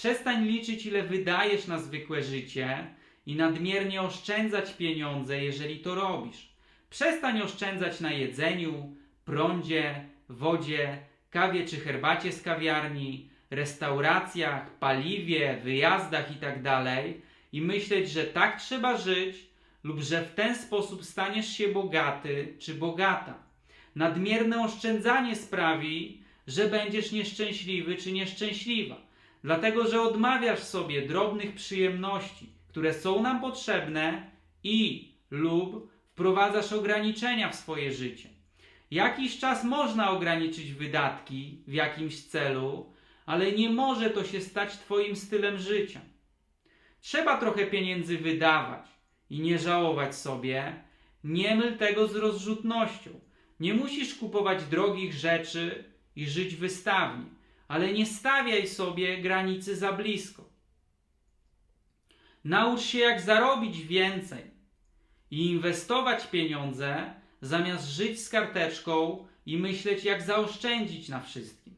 Przestań liczyć, ile wydajesz na zwykłe życie i nadmiernie oszczędzać pieniądze, jeżeli to robisz. Przestań oszczędzać na jedzeniu, prądzie, wodzie, kawie czy herbacie z kawiarni, restauracjach, paliwie, wyjazdach itd. i myśleć, że tak trzeba żyć lub że w ten sposób staniesz się bogaty czy bogata. Nadmierne oszczędzanie sprawi, że będziesz nieszczęśliwy czy nieszczęśliwa, dlatego że odmawiasz sobie drobnych przyjemności, które są nam potrzebne i lub wprowadzasz ograniczenia w swoje życie. Jakiś czas można ograniczyć wydatki w jakimś celu, ale nie może to się stać Twoim stylem życia. Trzeba trochę pieniędzy wydawać i nie żałować sobie. Nie myl tego z rozrzutnością. Nie musisz kupować drogich rzeczy i żyć wystawnie, ale nie stawiaj sobie granicy za blisko. Naucz się, jak zarobić więcej i inwestować pieniądze, zamiast żyć z karteczką i myśleć, jak zaoszczędzić na wszystkim.